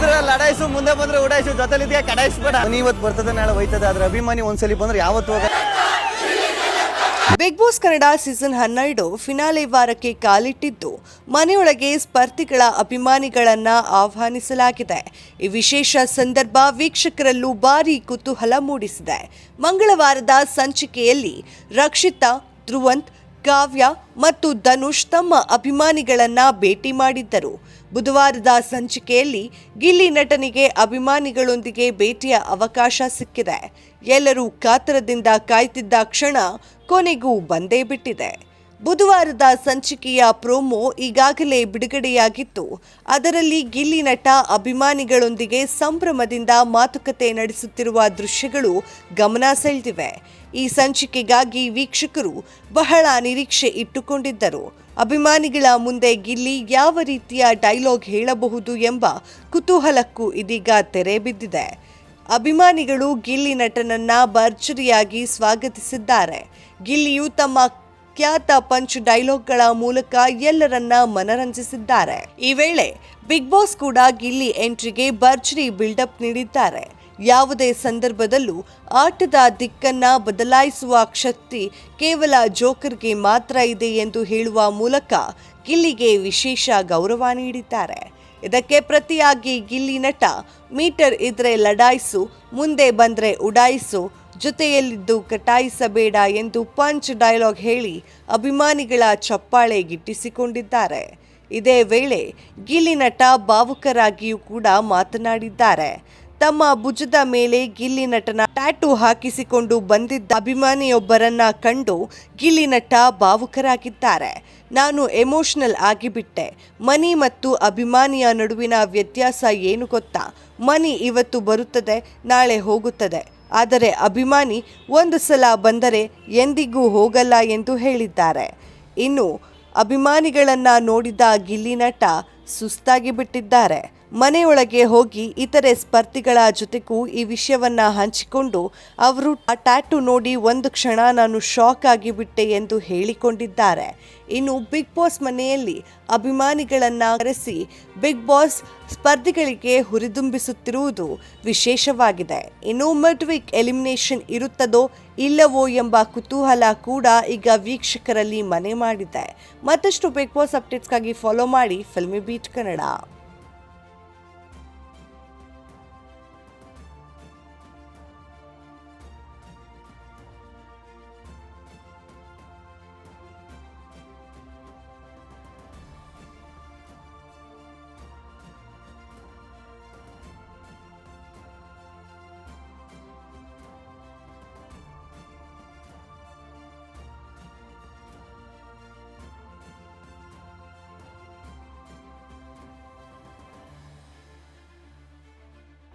ಹಿಂದಿದ್ರೆ ಲಡಾಯಿಸು, ಮುಂದೆ ಬಂದ್ರೆ ಉಡಾಯಿಸು, ಜೊತೆಲಿದ್ಯಾ, ಕಡಾಯಿಸ್ಬೇಡ. ಇವತ್ತು ಬರ್ತದೆ, ನಾಳೆ ಹೋಯ್ತದೆ. ಆದ್ರೆ ಅಭಿಮಾನಿ ಒಂದ್ಸಲಿ ಬಂದ್ರೆ ಯಾವತ್ತು ಹೋಗ ಬಿಗ್ ಬಾಸ್ ಕನ್ನಡ ಸೀಸನ್ ಹನ್ನೆರಡು ಫಿನಾಲೆ ವಾರಕ್ಕೆ ಕಾಲಿಟ್ಟಿದ್ದು. ಮನೆಯೊಳಗೆ ಸ್ಪರ್ಧಿಗಳ ಅಭಿಮಾನಿಗಳನ್ನ ಆಹ್ವಾನಿಸಲಾಗಿದೆ. ಈ ವಿಶೇಷ ಸಂದರ್ಭ ವೀಕ್ಷಕರಲ್ಲೂ ಭಾರಿ ಕುತೂಹಲ ಮೂಡಿಸಿದೆ. ಮಂಗಳವಾರದ ಸಂಚಿಕೆಯಲ್ಲಿ ರಕ್ಷಿತಾ, ಧ್ರುವಂತ್ ಕಾವ್ಯ ಮತ್ತು ಧನುಷ್ ತಮ್ಮ ಅಭಿಮಾನಿಗಳನ್ನ ಭೇಟಿ ಮಾಡಿದ್ದರು. ಬುಧವಾರದ ಸಂಚಿಕೆಯಲ್ಲಿ ಗಿಲ್ಲಿ ನಟನಿಗೆ ಅಭಿಮಾನಿಗಳೊಂದಿಗೆ ಭೇಟಿಯ ಅವಕಾಶ ಸಿಕ್ಕಿದೆ. ಎಲ್ಲರೂ ಕಾತರದಿಂದ ಕಾಯ್ತಿದ್ದ ಕ್ಷಣ ಕೊನೆಗೂ ಬಂದೇ ಬಿಟ್ಟಿದೆ. ಬುಧವಾರದ ಸಂಚಿಕೆಯ ಪ್ರೋಮೋ ಈಗಾಗಲೇ ಬಿಡುಗಡೆಯಾಗಿತ್ತು. ಅದರಲ್ಲಿ ಗಿಲ್ಲಿ ನಟ ಅಭಿಮಾನಿಗಳೊಂದಿಗೆ ಸಂಭ್ರಮದಿಂದ ಮಾತುಕತೆ ನಡೆಸುತ್ತಿರುವ ದೃಶ್ಯಗಳು ಗಮನ ಸೆಳೆದಿವೆ. ಈ ಸಂಚಿಕೆಗಾಗಿ ವೀಕ್ಷಕರು ಬಹಳ ನಿರೀಕ್ಷೆ ಇಟ್ಟುಕೊಂಡಿದ್ದರು. ಅಭಿಮಾನಿಗಳ ಮುಂದೆ ಗಿಲ್ಲಿ ಯಾವ ರೀತಿಯ ಡೈಲಾಗ್ ಹೇಳಬಹುದು ಎಂಬ ಕುತೂಹಲಕ್ಕೂ ಇದೀಗ ತೆರೆ ಬಿದ್ದಿದೆ. ಅಭಿಮಾನಿಗಳು ಗಿಲ್ಲಿ ನಟನನ್ನ ಭರ್ಜರಿಯಾಗಿ ಸ್ವಾಗತಿಸಿದ್ದಾರೆ. ಗಿಲ್ಲಿಯು ತಮ್ಮ ಖ್ಯಾತ ಪಂಚ್ ಡೈಲಾಗ್ಗಳ ಮೂಲಕ ಎಲ್ಲರನ್ನ ಮನರಂಜಿಸಿದ್ದಾರೆ. ಈ ವೇಳೆ ಬಿಗ್ ಬಾಸ್ ಕೂಡ ಗಿಲ್ಲಿ ಎಂಟ್ರಿಗೆ ಭರ್ಜರಿ ಬಿಲ್ಡಪ್ ನೀಡಿದ್ದಾರೆ. ಯಾವುದೇ ಸಂದರ್ಭದಲ್ಲೂ ಆಟದ ದಿಕ್ಕನ್ನ ಬದಲಾಯಿಸುವ ಶಕ್ತಿ ಕೇವಲ ಜೋಕರ್ಗೆ ಮಾತ್ರ ಇದೆ ಎಂದು ಹೇಳುವ ಮೂಲಕ ಗಿಲ್ಲಿಗೆ ವಿಶೇಷ ಗೌರವ ನೀಡಿದ್ದಾರೆ. ಇದಕ್ಕೆ ಪ್ರತಿಯಾಗಿ ಗಿಲ್ಲಿ ನಟ ಮೀಟರ್ ಇದ್ರೆ ಲಡಾಯಿಸು, ಮುಂದೆ ಬಂದ್ರೆ ಉಡಾಯಿಸು ಜೊತೆಯಲ್ಲಿದ್ದು ಕಟಾಯಿಸಬೇಡ ಎಂದು ಪಂಚ್ ಡೈಲಾಗ್ ಹೇಳಿ ಅಭಿಮಾನಿಗಳ ಚಪ್ಪಾಳೆ ಗಿಟ್ಟಿಸಿಕೊಂಡಿದ್ದಾರೆ. ಇದೇ ವೇಳೆ ಗಿಲ್ಲಿ ನಟ ಭಾವುಕರಾಗಿಯೂ ಕೂಡ ಮಾತನಾಡಿದ್ದಾರೆ. ತಮ್ಮ ಭುಜದ ಮೇಲೆ ಗಿಲ್ಲಿ ನಟನ ಟ್ಯಾಟೂ ಹಾಕಿಸಿಕೊಂಡು ಬಂದಿದ್ದ ಅಭಿಮಾನಿಯೊಬ್ಬರನ್ನ ಕಂಡು ಗಿಲ್ಲಿ ನಟ ಭಾವುಕರಾಗಿದ್ದಾರೆ. ನಾನು ಎಮೋಷನಲ್ ಆಗಿಬಿಟ್ಟೆ. ಮನಿ ಮತ್ತು ಅಭಿಮಾನಿಯ ನಡುವಿನ ವ್ಯತ್ಯಾಸ ಏನು ಗೊತ್ತಾ? ಮನಿ ಇವತ್ತು ಬರುತ್ತದೆ, ನಾಳೆ ಹೋಗುತ್ತದೆ. ಆದರೆ ಅಭಿಮಾನಿ ಒಂದು ಸಲ ಬಂದರೆ ಎಂದಿಗೂ ಹೋಗಲ್ಲ ಎಂದು ಹೇಳಿದ್ದಾರೆ. ಇನ್ನು ಅಭಿಮಾನಿಗಳನ್ನು ನೋಡಿದ ಗಿಲ್ಲಿ ನಟ ಸುಸ್ತಾಗಿ ಬಿಟ್ಟಿದ್ದಾರೆ. ಮನೆಯೊಳಗೆ ಹೋಗಿ ಇತರೆ ಸ್ಪರ್ಧಿಗಳ ಜೊತೆಗೂ ಈ ವಿಷಯವನ್ನ ಹಂಚಿಕೊಂಡು ಅವರು ಆ ಟ್ಯಾಟು ನೋಡಿ ಒಂದು ಕ್ಷಣ ನಾನು ಶಾಕ್ ಆಗಿಬಿಟ್ಟೆ ಎಂದು ಹೇಳಿಕೊಂಡಿದ್ದಾರೆ. ಇನ್ನು ಬಿಗ್ ಬಾಸ್ ಮನೆಯಲ್ಲಿ ಅಭಿಮಾನಿಗಳನ್ನ ಕರೆಸಿ ಬಿಗ್ ಬಾಸ್ ಸ್ಪರ್ಧಿಗಳಿಗೆ ಹುರಿದುಂಬಿಸುತ್ತಿರುವುದು ವಿಶೇಷವಾಗಿದೆ. ಇನ್ನು ಮಿಡ್ ವೀಕ್ ಎಲಿಮಿನೇಷನ್ ಇರುತ್ತದೋ ಇಲ್ಲವೋ ಎಂಬ ಕುತೂಹಲ ಕೂಡ ಈಗ ವೀಕ್ಷಕರಲ್ಲಿ ಮನೆ ಮಾಡಿದೆ. ಮತ್ತಷ್ಟು ಬಿಗ್ ಬಾಸ್ ಅಪ್ಡೇಟ್ಸ್ಗಾಗಿ ಫಾಲೋ ಮಾಡಿ ಫಿಲ್ಮಿ ಬೀಟ್ ಕನ್ನಡ.